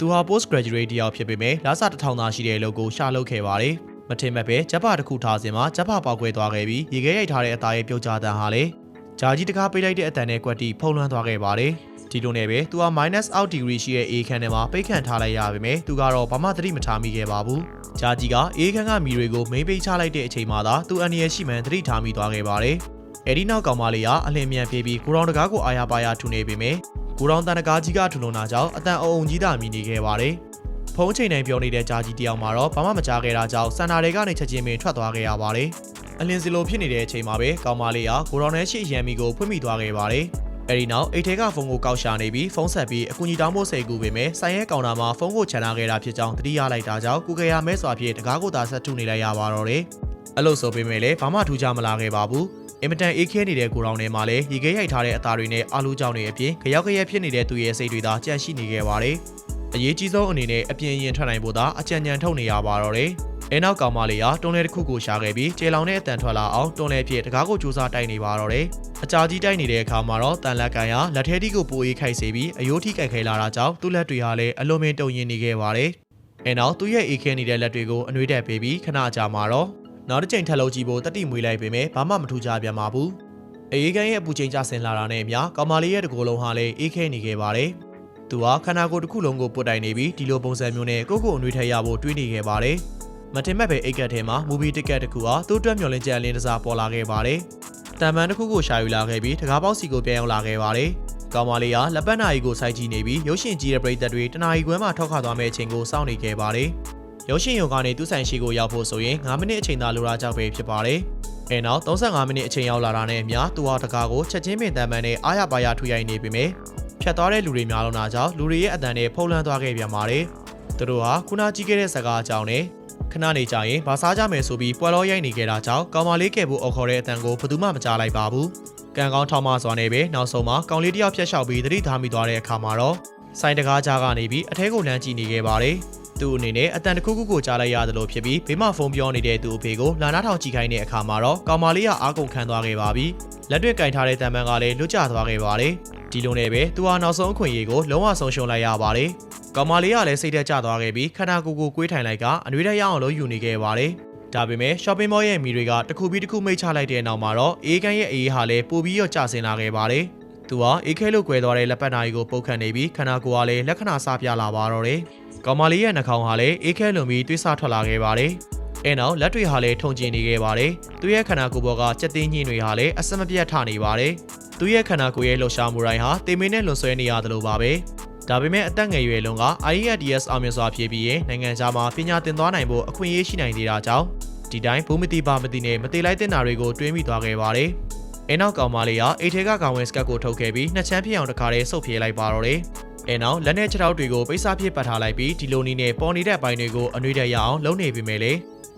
သူဟာ post graduate တယောက်ဖြစ်ပေမဲ့လာစာတစ်ထောင်သာရှိတဲ့အလုပ်ကိုရှာလုပ်ခဲ့ပါတယ်။မထင်မဲ့ပဲဂျပတစ်ခုထားစဉ်မှာဂျပပေါက်ကွဲသွားခဲ့ပြီးရေခဲရိုက်ထားတဲ့အသားရဲ့ပြုတ်ကျတန်းဟာလေဂျာကြီးတကားပေးလိုက်တဲ့အတန်နဲ့ကွက်တီဖုံးလွှမ်းသွားခဲ့ပါတယ်။ဒီလိုနဲ့ပဲသူဟာ minus out degree ရှိတဲ့ A ခန်းထဲမှာပိတ်ခန့်ထားလိုက်ရပေမဲ့သူကတော့ဘာမှသတိမထားမိခဲ့ပါဘူး။ဂျာကြီးက A ခန်းကမီတွေကိုမိမ့်ပိတ်ချလိုက်တဲ့အချိန်မှာသာသူအန်ရရှိမှန်သတိထားမိသွားခဲ့ပါတယ်။အဲဒီနောက်ကောင်မလေးကအလင်းမြန်ပြေးပြီးကိုရောင်တကားကိုအာရပါရထူနေပေမဲ့ ကိုရောင်တန်တကားကြီးကထူလုံတာကြောင့်အတန်အုံကြီးသာမြည်နေခဲ့ပါတယ်။ဖုံးချိန်တိုင်းပြောနေတဲ့ဂျာကြီးတယောက်မှာတော့ဘာမှမကြားခဲ့တာကြောင့်စန္ဒာတွေကနေချက်ချင်းပင်ထွက်သွားခဲ့ရပါတယ်။အလင်းစီလိုဖြစ်နေတဲ့အချိန်မှာပဲကောင်မလေးကကိုရောင်နဲ့ရှိရန်မီကိုဖွင့်မိသွားခဲ့ပါတယ်။အဲဒီနောက်အိတ်ထဲကဖုန်းကိုကောက်ရှာနေပြီးဖုန်းဆက်ပြီးအကူကြီးတောင်းဖို့စိတ်ကူပေမဲ့ဆိုင်ရဲကောင်တာမှာဖုန်းကိုချန်ထားခဲ့တာဖြစ်ကြောင်းသတိရလိုက်တာကြောင့်ကုကရမဲစွာဖြင့်တကားကိုသာဆက်ထုနေလိုက်ရပါတော့တယ်။ အဲ့လိုဆိုပေမဲ့လည်းဘာမှထူးခြားမလာခဲ့ပါဘူး။အင်မတန်အေးခဲနေတဲ့ကိုရောင်ထဲမှာလည်းရေခဲရိုက်ထားတဲ့အသားတွေနဲ့အာလူကြောင်တွေအပြင်ကြောက်ကြရက်ဖြစ်နေတဲ့သူရဲ့စိတ်တွေသာကြန့်ရှိနေခဲ့ပါတယ်။အရေးကြီးဆုံးအနေနဲ့အပြင်းရင်ထွက်နိုင်ဖို့သာအကြံဉာဏ်ထုတ်နေရပါတော့တယ်။အဲနောက်ကောင်မလေးကတွန်းလဲတစ်ခုကိုရှာခဲ့ပြီးကျေလောင်တဲ့အတန်ထွက်လာအောင်တွန်းလဲဖြစ်တကားကိုစူးစမ်းတိုက်နေပါတော့တယ်။အကြာကြီးတိုက်နေတဲ့အခါမှာတော့တန်လက်ကန်ရလက်ထဲတီကိုပိုအေးခိုက်စေပြီးအယိုးထိကြိုက်ခဲလာတာကြောင့်သူ့လက်တွေဟာလည်းအလုံးမင်းတုံရင်နေခဲ့ပါတယ်။အဲနောက်သူ့ရဲ့အေးခဲနေတဲ့လက်တွေကိုအနှွေးတက်ပေးပြီးခဏကြာမှာတော့ နောက်တစ်ချိန်ထပ်လုံးကြည့်ဖို့တတိမွေးလိုက်ပေမဲ့ဘာမှမထူးခြားပြန်ပါဘူး။အေးကန်ရဲ့အပူချိန်ကျဆင်းလာတာနဲ့အမျှကောင်မလေးရဲ့တကိုယ်လုံးဟာလည်းအေးခဲနေခဲ့ပါတယ်။သူဟာခန္ဓာကိုယ်တစ်ခုလုံးကိုပုတ်တိုင်နေပြီးဒီလိုပုံစံမျိုးနဲ့ကိုယ့်ကိုယ်အနှွေးထည့်ရဖို့တွေးနေခဲ့ပါတယ်။မတင်မဲ့ပဲအိတ်ကတ်ထဲမှာမူဗီတစ်ကတ်တစ်ခုဟာသူ့အတွက်မျှော်လင့်ချက်အလင်းတစားပေါ်လာခဲ့ပါတယ်။တံပန်းတစ်ခုကိုရှာယူလာခဲ့ပြီးတကားပေါက်စီကိုပြန်ရောက်လာခဲ့ပါတယ်။ကောင်မလေးကလက်ပတ်နာရီကိုစိုက်ကြည့်နေပြီးရုပ်ရှင်ကြည့်တဲ့ပရိသတ်တွေတနာရီခွဲမှထောက်ခါသွားမယ့်အချိန်ကိုစောင့်နေခဲ့ပါတယ်။ ရုပ်ရှင်ရုံကနေသူ့ဆိုင်ရှိကိုရောက်ဖို့ဆိုရင်9မိနစ်အချိန်သာလိုတာကြောင့်ပဲဖြစ်ပါတယ်။အဲနောက်35မိနစ်အချိန်ရောက်လာတာနဲ့အမျှသူဟာတကားကိုချက်ချင်းပင်တံပန်းနဲ့အားရပါရထူရိုက်နေပြီမယ်။ဖြတ်သွားတဲ့လူတွေများလုံးတာကြောင့်လူတွေရဲ့အတန်နဲ့ဖုံးလွှမ်းသွားခဲ့ပြန်ပါတယ်။သူတို့ဟာခုနကြီးခဲ့တဲ့စကားအကြောင်းနဲ့ခဏနေကြရင်ဘာစားကြမယ်ဆိုပြီးပွဲလောရိုက်နေကြတာကြောင့်ကောင်မလေးကဲဖို့အော်ခေါ်တဲ့အတန်ကိုဘယ်သူမှမကြားလိုက်ပါဘူး။ကံကောင်းထောက်မစွာနဲ့ပဲနောက်ဆုံးမှာကောင်လေးတယောက်ဖြတ်လျှောက်ပြီးသတိထားမိသွားတဲ့အခါမှာတော့ဆိုင်တကားကြားကနေပြီးအထဲကိုလမ်းကြည့်နေခဲ့ပါတယ်။ သူ့အနေနဲ့အတန်တစ်ခုခုကိုကြားလိုက်ရတယ်လို့ဖြစ်ပြီးဘေးမှာဖုန်းပြောနေတဲ့သူအဖေကိုလာနာထောင်ကြည့်ခိုင်းတဲ့အခါမှာတော့ကောင်မလေးကအားကုန်ခံသွားခဲ့ပါပြီ။လက်တွေကင်ထားတဲ့တံပန်းကလည်းလွတ်ကျသွားခဲ့ပါတယ်။ဒီလိုနဲ့ပဲသူဟာနောက်ဆုံးအခွင့်အရေးကိုလုံးဝဆုံးရှုံးလိုက်ရပါတယ်။ကောင်မလေးကလည်းစိတ်သက်ကျသွားခဲ့ပြီးခန္ဓာကိုယ်ကိုကွေးထိုင်လိုက်ကအနှွေးထက်ရအောင်လို့ယူနေခဲ့ပါတယ်။ဒါပေမဲ့ shopping mall ရဲ့မီတွေကတစ်ခုပြီးတစ်ခုမိတ်ချလိုက်တဲ့နောက်မှာတော့အေးကန်ရဲ့အေးဟာလည်းပိုပြီးတော့ကျဆင်းလာခဲ့ပါတယ်။သူဟာအေးခဲလို့꿰သွားတဲ့လက်ပတ်နာရီကိုပုတ်ခတ်နေပြီးခန္ဓာကိုယ်ကလည်းလက္ခဏာစပြလာပါတော့တယ်။ ကောင်မလေးရဲ့နှာခေါင်းဟာလည်းအေးခဲလွန်ပြီးတွေးဆထွက်လာခဲ့ပါတယ်။အဲနောက်လက်တွေဟာလည်းထုံကျင်နေခဲ့ပါတယ်။သူ့ရဲ့ခန္ဓာကိုယ်ပေါ်ကစက်သိင်းညင်းတွေဟာလည်းအစမပြတ်ထနေပါတယ်။သူ့ရဲ့ခန္ဓာကိုယ်ရဲ့လှုပ်ရှားမှုတိုင်းဟာတေမင်းနဲ့လွန်ဆွဲနေရတယ်လို့ပါပဲ။ဒါပေမဲ့အသက်ငယ်ရွယ်လုံးက IELTS အောင်မြင်စွာဖြည့်ပြီးရင်နိုင်ငံခြားမှာပညာသင်သွားနိုင်ဖို့အခွင့်အရေးရှိနိုင်သေးတာကြောင့်ဒီတိုင်းဘုံမတိပါမတိနဲ့မတိလိုက်တဲ့နာတွေကိုတွေးမိသွားခဲ့ပါတယ်။အဲနောက်ကောင်မလေးကအိတ်ထဲကကောင်ဝင်စကတ်ကိုထုတ်ခဲ့ပြီးနှစ်ချမ်းဖြစ်အောင်တခါတည်းဆုပ်ပြေးလိုက်ပါတော့တယ်။ အဲနောက်လက်နဲ့ခြေထောက်တွေကိုပိတ်စားဖြစ်ပတ်ထားလိုက်ပြီးဒီလိုနီးနဲ့ပေါ်နေတဲ့အပိုင်းတွေကိုအနှွေးတက်ရအောင်လုပ်နေပြီမဲ့လေ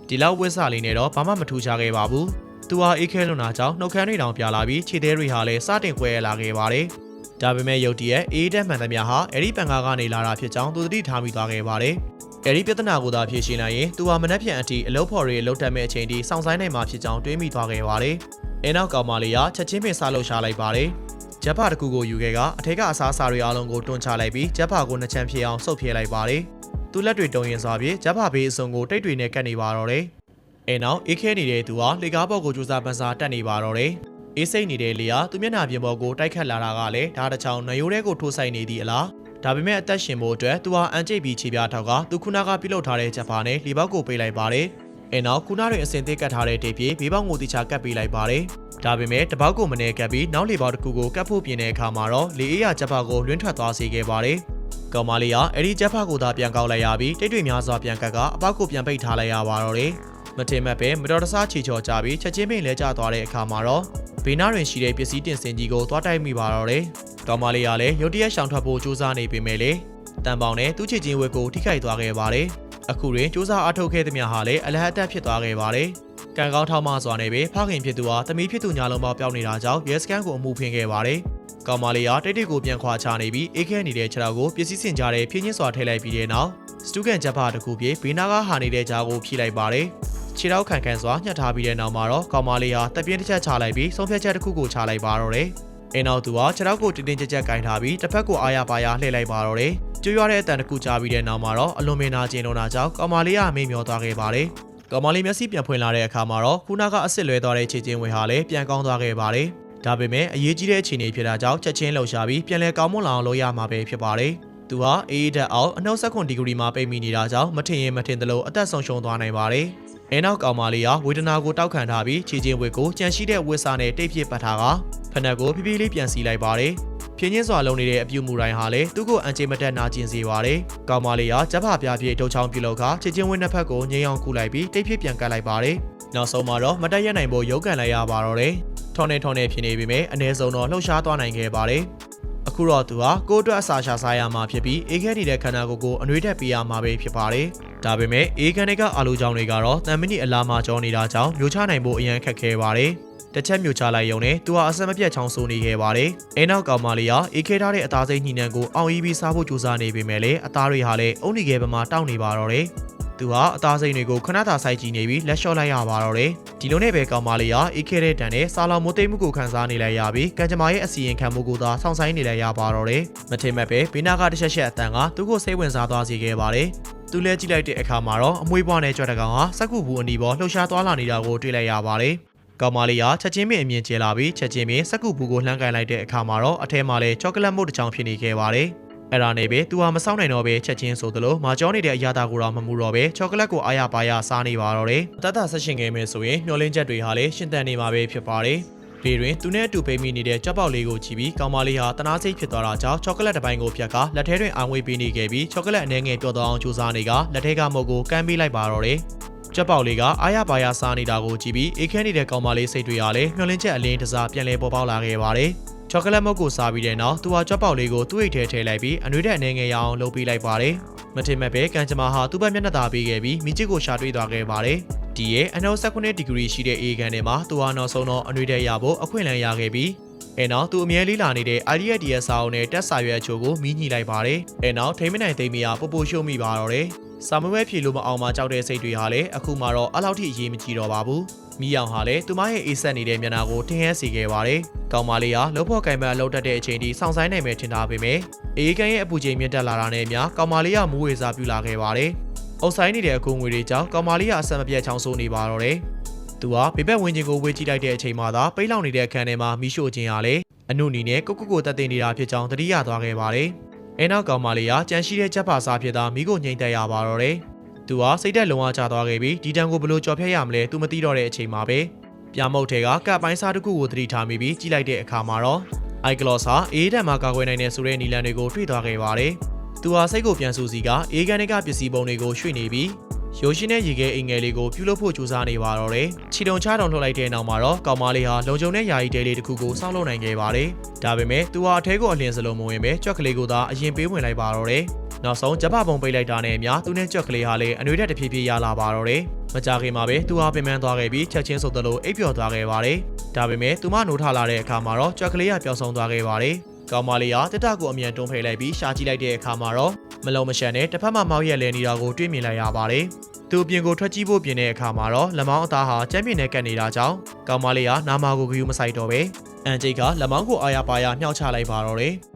ဒီလောက်ဝစ်စာလေးနဲ့တော့ဘာမှမထူးခြားခဲ့ပါဘူး။သူဟာအေးခဲလွန်တာကြောင့်နှုတ်ခမ်းတွေတောင်ပြလာပြီးခြေသေးတွေဟာလည်းစတင်ခွဲလာခဲ့ပါတယ်။ဒါပေမဲ့ယုတ်တီရဲ့အေးတက်မှန်သမျှဟာအဲ့ဒီပန်ကားကနေလာတာဖြစ်ကြောင်းသူသတိထားမိသွားခဲ့ပါတယ်။အဲ့ဒီပြဿနာကိုသာဖြေရှင်းနိုင်ရင်သူဟာမနှက်ဖြန်အထိအလုပ်ဖော်တွေလုပ်တတ်မဲ့အချိန်ထိစောင့်ဆိုင်နိုင်မှာဖြစ်ကြောင်းတွေးမိသွားခဲ့ပါတယ်။အဲနောက်ကောင်မလေးကချက်ချင်းပင်စားလှုပ်ရှားလိုက်ပါတယ်။ ဂျက်ဖာတစ်ခုကိုယူခဲ့ကအထက်ကအစားအစာတွေအားလုံးကိုတွန်းချလိုက်ပြီးဂျက်ဖာကိုနှစ်ချမ်းဖြစ်အောင်ဆုပ်ဖြဲလိုက်ပါတယ်။သူ့လက်တွေတုံရင်စွာဖြင့်ဂျက်ဖာဘေးအစုံကိုတိတ်တွေနဲ့ကတ်နေပါတော့တယ်။အဲနောက်အေးခဲနေတဲ့သူဟာလေကားပေါ်ကိုကြိုးစားပန်းစားတက်နေပါတော့တယ်။အေးစိတ်နေတဲ့လေဟာသူမျက်နှာပြင်ပေါ်ကိုတိုက်ခတ်လာတာကလည်းဓာတ်တစ်ချောင်းနှရိုးထဲကိုထိုးဆိုင်နေသည့်အလားဒါပေမဲ့အသက်ရှင်ဖို့အတွက်သူဟာအန်ကျိတ်ပြီးခြေပြားထောက်ကသူခုနကပြုလုပ်ထားတဲ့ချက်ပါနဲ့လေပေါက်ကိုပေးလိုက်ပါတယ်။ အဲနောက်ခုနတွင်အစင်သေးကတ်ထားတဲ့တေးပြေဘေးပေါက်ကိုတိချကတ်ပေးလိုက်ပါတယ်။ဒါပေမဲ့တပေါက်ကိုမနေကတ်ပြီးနောက်လေပေါက်တစ်ခုကိုကတ်ဖို့ပြင်တဲ့အခါမှာတော့လေအေးရချက်ပါကိုလွှင့်ထွက်သွားစေခဲ့ပါတယ်။ကောင်မလေးကအဲ့ဒီချက်ဖာကိုသာပြန်ကောက်လိုက်ရပြီးတိတ်တွေများစွာပြန်ကတ်ကအပေါက်ကိုပြန်ပိတ်ထားလိုက်ရပါတော့တယ်။မထင်မှတ်ပဲမတော်တဆချီချော်ကြပြီးချက်ချင်းပင်လဲကျသွားတဲ့အခါမှာတော့ဘေးနားတွင်ရှိတဲ့ပစ္စည်းတင်စင်ကြီးကိုသွားတိုက်မိပါတော့တယ်။ကောင်မလေးကလည်းရုတ်တရက်ရှောင်ထွက်ဖို့ကြိုးစားနေပေမဲ့လေတန်ပေါင်နဲ့သူ့ချစ်ချင်းဝက်ကိုထိခိုက်သွားခဲ့ပါတယ်။ အခုတွင်စူးစမ်းအားထုတ်ခဲ့သမျှဟာလည်းအလဟတ်တက်ဖြစ်သွားခဲ့ပါတယ်။ကံကောင်းထောက်မစွာနဲ့ပဲဖခင်ဖြစ်သူဟာသမီးဖြစ်သူညာလုံးပေါက်ပြောင်းနေတာကြောင့်ရဲစကန်ကိုအမှုဖင်ခဲ့ပါတယ်။ကောင်မလေးကတိတ်တိတ်ကိုပြန်ခွာချနေပြီးအေးခဲနေတဲ့ခြေထောက်ကိုပစ္စည်းစင်ကြတဲ့ဖြင်းချင်းစွာထည့်လိုက်ပြီးတဲ့နောက်စတူကန်ဂျက်ဖာတစ်ခုပြေဘေးနာကဟာနေတဲ့ကြားကိုဖြည့်လိုက်ပါတယ်။ခြေထောက်ခံခံစွာညှက်ထားပြီးတဲ့နောက်မှာတော့ကောင်မလေးဟာတပ်ပြင်းတစ်ချက်ချလိုက်ပြီးဆုံးဖြတ်ချက်တစ်ခုကိုချလိုက်ပါတော့တယ်။ အိမ်နောက်သူဟာခြေထောက်ကိုတင်းတင်းကြပ်ကြပ်ကင်ထားပြီးတစ်ဖက်ကိုအားရပါရလှည့်လိုက်ပါတော့တယ်။ကြွရွာတဲ့အတန်တစ်ခုကြားပြီးတဲ့နောက်မှာတော့အလွန်မင်းနာကျင်လွန်တာကြောင့်ကောင်မလေးကမေ့မျောသွားခဲ့ပါတယ်။ကောင်မလေးမျက်စိပြန်ဖွင့်လာတဲ့အခါမှာတော့ခုနကအစ်စ်လွဲသွားတဲ့ခြေချင်းဝင်ဟာလည်းပြန်ကောင်းသွားခဲ့ပါတယ်။ဒါပေမဲ့အရေးကြီးတဲ့အခြေအနေဖြစ်တာကြောင့်ချက်ချင်းလှုပ်ရှားပြီးပြန်လဲကောင်းမွန်လာအောင်လုပ်ရမှာပဲဖြစ်ပါတယ်။သူဟာအေးဓာတ်အောက်အနှုတ်ဆက်ခွန်ဒီဂရီမှာပိတ်မိနေတာကြောင့်မထင်ရင်မထင်သလိုအသက်ဆုံးရှုံးသွားနိုင်ပါတယ်။အဲနောက်ကောင်မလေးကဝေဒနာကိုတောက်ခံထားပြီးခြေချင်းဝက်ကိုကြံရှိတဲ့ဝက်စာနဲ့တိတ်ဖြစ်ပတ်ထားက ဖနက်ကိုဖြည်းဖြည်းလေးပြန်စီလိုက်ပါတယ်။ဖြင်းချင်းစွာလုံနေတဲ့အပြုမူတိုင်းဟာလည်းသူ့ကိုအန်ချေမတက်နာကျင်စေပါတယ်။ကောင်မလေးကကြက်ဖပြပြည့်ဒုတ်ချောင်းပြုလုပ်ခခြေချင်းဝက်နှစ်ဖက်ကိုငိမ့်အောင်ကူလိုက်ပြီးတိတ်ဖြစ်ပြန်ကတ်လိုက်ပါတယ်။နောက်ဆုံးမှာတော့မတက်ရက်နိုင်ဖို့ရုပ်ကန်လိုက်ရပါတော့တယ်။ထော်နေထော်နေဖြစ်နေပြီမဲ့အ ਨੇ ဆုံးတော့လှုပ်ရှားသွားနိုင်ခဲ့ပါတယ်။အခုတော့သူဟာကိုယ့်အတွက်အစာရှာစားရမှာဖြစ်ပြီးအေးခဲနေတဲ့ခန္ဓာကိုယ်ကိုအနှွေးတက်ပေးရမှာပဲဖြစ်ပါတယ်။ဒါပေမဲ့အေးခန်းတွေကအာလူကြောင့်တွေကတော့တန်မီနီအလားမှာကြောနေတာကြောင့်မျိုးချနိုင်ဖို့အရန်ခက်ခဲပါတယ်။ တစ်ချက်မျိုးချလိုက်ရုံနဲ့သူဟာအဆက်မပြတ်ချောင်းဆိုးနေခဲ့ပါတယ်။အဲနောက်ကောင်မလေးကအေးခဲထားတဲ့အသားစိမ်းညှိနှံကိုအောင်အီးပြီးစားဖို့ကြိုးစားနေပေမဲ့လည်းအသားတွေဟာလည်းအုံနေခဲပမာတောက်နေပါတော့တယ်။သူဟာအသားစိမ်းတွေကိုခဏတာစိုက်ကြည့်နေပြီးလက်လျှော့လိုက်ရပါတော့တယ်။ဒီလိုနဲ့ပဲကောင်မလေးကအေးခဲတဲ့တန်နဲ့စာလောင်မိုးသိမ်းမှုကိုခန်းစားနေလိုက်ရပြီးကံကြမ္မာရဲ့အစီရင်ခံမှုကိုသာစောင့်ဆိုင်နေလိုက်ရပါတော့တယ်။မထင်မဲ့ပဲဘေးနာကတစ်ချက်ချက်အတန်ကသူ့ကိုစိတ်ဝင်စားသွားစေခဲ့ပါတယ်။သူလဲကြည့်လိုက်တဲ့အခါမှာတော့အမွှေးပွားနဲ့ကြွတဲ့ကောင်ဟာစက်ကူဘူးအနီပေါ်လှုပ်ရှားသွားလာနေတာကိုတွေ့လိုက်ရပါတယ်။ ကောင်မလေးကချက်ချင်းပင်အမြင်ကျလာပြီးချက်ချင်းပင်စက်ကူဘူးကိုလှမ်းကန်လိုက်တဲ့အခါမှာတော့အထဲမှာလဲချောကလက်မုတ်တစ်ချောင်းဖြစ်နေခဲ့ပါတယ်။အဲ့ဒါနဲ့ပဲသူဟာမစောင့်နိုင်တော့ပဲချက်ချင်းဆိုသလိုမာကျောနေတဲ့အရာတာကိုတော့မမှုတော့ပဲချောကလက်ကိုအားရပါရစားနေပါတော့တယ်။တတ်တာဆက်ရှင်ခဲ့မယ်ဆိုရင်မျောလင်းချက်တွေဟာလည်းရှင်တန်နေမှာပဲဖြစ်ပါတယ်။လေတွင်သူနဲ့အတူပိတ်မိနေတဲ့ကြောက်ပေါက်လေးကိုချီပြီးကောင်မလေးဟာတနာစိတ်ဖြစ်သွားတာကြောင့်ချောကလက်တစ်ပိုင်းကိုဖြတ်ကလက်ထဲတွင်အာငွေပေးနေခဲ့ပြီးချောကလက်အနေငယ်ပျော့သွားအောင်ကြိုးစားနေကလက်ထဲကမုတ်ကိုကမ်းပေးလိုက်ပါတော့တယ်။ ကြက်ပေါက်လေးကအားရပါရစားနေတာကိုကြည့်ပြီးအေးခဲနေတဲ့ကောင်မလေးစိတ်တွေဟာလည်းမျောလင်းချက်အလင်းတစားပြန်လဲပေါ်ပေါက်လာခဲ့ပါတယ်။ချောကလက်မုတ်ကိုစားပြီးတဲ့နောက်သူဟာကြွက်ပေါက်လေးကိုသူ့အိတ်ထဲထည့်လိုက်ပြီးအနှွေးတဲ့အနေငယ်ရအောင်လုပ်ပေးလိုက်ပါတယ်။မထင်မဲ့ပဲကန်ချမာဟာသူ့ဘက်မျက်နှာသာပေးခဲ့ပြီးမိချစ်ကိုရှာတွေ့သွားခဲ့ပါတယ်။ဒီရဲ့အနောက်19ဒီဂရီရှိတဲ့အေကန်ထဲမှာသူဟာနောက်ဆုံးတော့အနှွေးတဲ့ရဖို့အခွင့်အလမ်းရခဲ့ပြီးအဲနောက်သူအမြဲလေးလာနေတဲ့ IDS စာအုပ်နဲ့တက်စာရွက်အချို့ကိုမိညှိလိုက်ပါတယ်။အဲနောက်ထိမနိုင်သိမ်းမရပူပူရှို့မိပါတော့တယ်။ စာမွေးဖြေလို့မအောင်မကြောက်တဲ့စိတ်တွေဟာလည်းအခုမှတော့အလောက်ထိအရေးမကြီးတော့ပါဘူး။မိအောင်ဟာလည်းသူမရဲ့အေးဆက်နေတဲ့မျက်နှာကိုထင်ဟဲစေခဲ့ပါတယ်။ကောင်မလေးဟာလှုပ်ဖို့ကင်မအလုပ်တက်တဲ့အချိန်ထိစောင့်ဆိုင်နိုင်မယ်ထင်ထားပေမဲ့အေးကန်ရဲ့အပူချိန်မြင့်တက်လာတာနဲ့အမျှကောင်မလေးကမူးဝေစားပြူလာခဲ့ပါတယ်။အုပ်ဆိုင်နေတဲ့အကူငွေတွေကြောင့်ကောင်မလေးကအဆက်မပြတ်ချောင်းဆိုးနေပါတော့တယ်။သူဟာဘေဘက်ဝင်ချင်းကိုဝေးကြည့်လိုက်တဲ့အချိန်မှာသာပိတ်လောင်နေတဲ့အခန်းထဲမှာမိရှို့ခြင်းဟာလေအနုနီနဲ့ကုတ်ကုတ်ကိုတက်တင်နေတာဖြစ်ကြောင်းသတိရသွားခဲ့ပါတယ်။ အဲနောက်ကောင်မလေးကကြမ်းရှိတဲ့ချက်ပါစားဖြစ်တာမိကိုငိမ့်တက်ရပါတော့တယ်။သူဟာစိတ်သက်လုံးဝချသွားခဲ့ပြီးဒီတန်ကိုဘလို့ကြော်ဖြတ်ရမလဲသူမသိတော့တဲ့အချိန်မှာပဲပြမုတ်ထဲကကပ်ပိုင်းစားတစ်ခုကိုသတိထားမိပြီးကြည့်လိုက်တဲ့အခါမှာတော့အိုက်ကလော့စာအေးတံမှာကာကွယ်နိုင်တဲ့ဆိုတဲ့နီလန်တွေကိုတွေ့သွားခဲ့ပါတယ်။သူဟာစိတ်ကိုပြန်ဆူစီကအေးကန်တွေကပစ္စည်းပုံတွေကိုရွှေ့နေပြီး ရိုရှင်တဲ့ရေခဲအိမ်ငယ်လေးကိုပြုလုပ်ဖို့ကြိုးစားနေပါတော့တယ်။ခြေတုံချတုံထုတ်လိုက်တဲ့နောက်မှာတော့ကောင်မလေးဟာလုံခြုံတဲ့ယာယီတဲလေးတစ်ခုကိုစောင့်လုပ်နိုင်ခဲ့ပါတယ်။ဒါပေမဲ့သူဟာအထဲကိုအလင်းစလုံးမဝင်ပဲကြွက်ကလေးကိုသာအရင်ပေးဝင်လိုက်ပါတော့တယ်။နောက်ဆုံးဂျပပုံပိတ်လိုက်တာနဲ့အမျှသူနဲ့ကြွက်ကလေးဟာလည်းအနှွေးတက်တဖြည်းဖြည်းရလာပါတော့တယ်။မကြခင်မှာပဲသူဟာပင်ပန်းသွားခဲ့ပြီးချက်ချင်းဆိုသလိုအိပ်ပျော်သွားခဲ့ပါတယ်။ဒါပေမဲ့သူမနိုးထလာတဲ့အခါမှာတော့ကြွက်ကလေးကပျောက်ဆုံးသွားခဲ့ပါတယ်။ကောင်မလေးကတက်တာကိုအမြန်တွန်းဖိလိုက်ပြီးရှာကြည့်လိုက်တဲ့အခါမှာတော့ မလုံမရှန်နဲ့တစ်ဖက်မှာမောက်ရက်လဲနေတာကိုတွေ့မြင်လိုက်ရပါတယ်။သူအပြင်ကိုထွက်ကြည့်ဖို့ပြင်တဲ့အခါမှာတော့လက်မောင်းအသားဟာကျမ်းပြင်နဲ့ကပ်နေတာကြောင့်ကောင်မလေးကနာမာကိုဂယူမဆိုင်တော့ပဲအန်ဂျိတ်ကလက်မောင်းကိုအာရပါရမြှောက်ချလိုက်ပါတော့တယ်။